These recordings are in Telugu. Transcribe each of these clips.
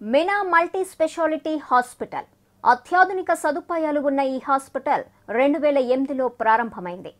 Mina multi speciality hospital. అత్యాధునిక సదుపాయాలు ఉన్న ఈ హాస్పిటల్ రెండు వేల ఎనిమిదిలో ప్రారంభమైంది.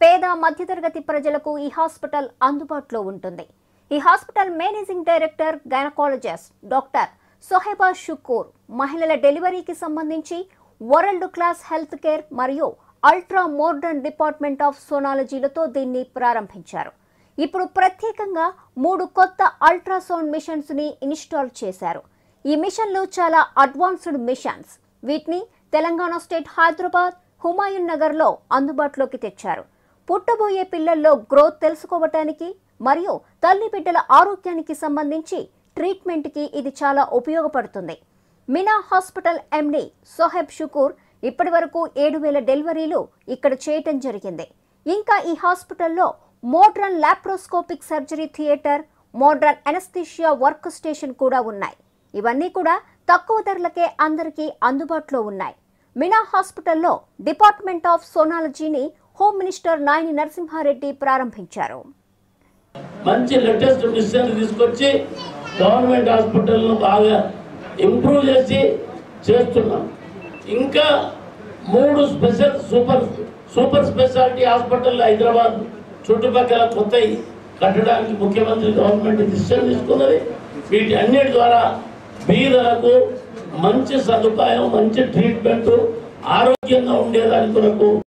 పేద మధ్యతరగతి ప్రజలకు ఈ హాస్పిటల్ అందుబాటులో ఉంటుంది. ఈ hospital managing director gynaecologist doctor Soheba Shukoor మహిళల డెలివరీకి సంబంధించి వరల్డ్ క్లాస్ హెల్త్ కేర్ మరియు అల్ట్రా మోడర్న్ డిపార్ట్మెంట్ ఆఫ్ సోనాలజీలతో దీన్ని ప్రారంభించారు. ఇప్పుడు ప్రత్యేకంగా మూడు కొత్త అల్ట్రాసౌండ్ మిషన్స్ని ఇన్స్టాల్ చేశారు. ఈ మిషన్లు చాలా అడ్వాన్స్డ్ మిషన్స్. వీటిని తెలంగాణ స్టేట్ హైదరాబాద్ హుమాయూన్ నగర్లో అందుబాటులోకి తెచ్చారు. పుట్టబోయే పిల్లల్లో గ్రోత్ తెలుసుకోవటానికి మరియు తల్లి బిడ్డల ఆరోగ్యానికి సంబంధించి ట్రీట్మెంట్కి ఇది చాలా ఉపయోగపడుతుంది. మినా హాస్పిటల్ ఎండి సోహెబ్ షుకూర్ ఇప్పటి వరకు ఏడు వేల డెలివరీలు ఇక్కడ చేయటం జరిగింది. ఇంకా ఈ హాస్పిటల్లో modern laparoscopic surgery theatre modern anaesthesia work station కూడా ఉన్నాయి. ఇవన్నీ కూడా తక్కువ ధరలకే అందరికీ అందుబాటులో ఉన్నాయి. మినా హాస్పిటల్లో డిపార్ట్మెంట్ ఆఫ్ సోనాలజీని హోమ్ మినిస్టర్ నాయని నరసింహారెడ్డి ప్రారంభించారు. మంచి లేటెస్ట్ మిషన్ తీసుకొచ్చి గవర్నమెంట్ హాస్పిటల్ను బాగా ఇంప్రూవ్ చేసి చేస్తున్నాం. ఇంకా మూడు special super super speciality hospital Hyderabad చుట్టుపక్కల కొత్త కట్టడానికి ముఖ్యమంత్రి గవర్నమెంట్ డిసిషన్ తీసుకున్నది. వీటి అన్నిటి ద్వారా పేదలకు మంచి సదుపాయం మంచి ట్రీట్మెంట్ ఆరోగ్యంగా ఉండేదాని కొరకు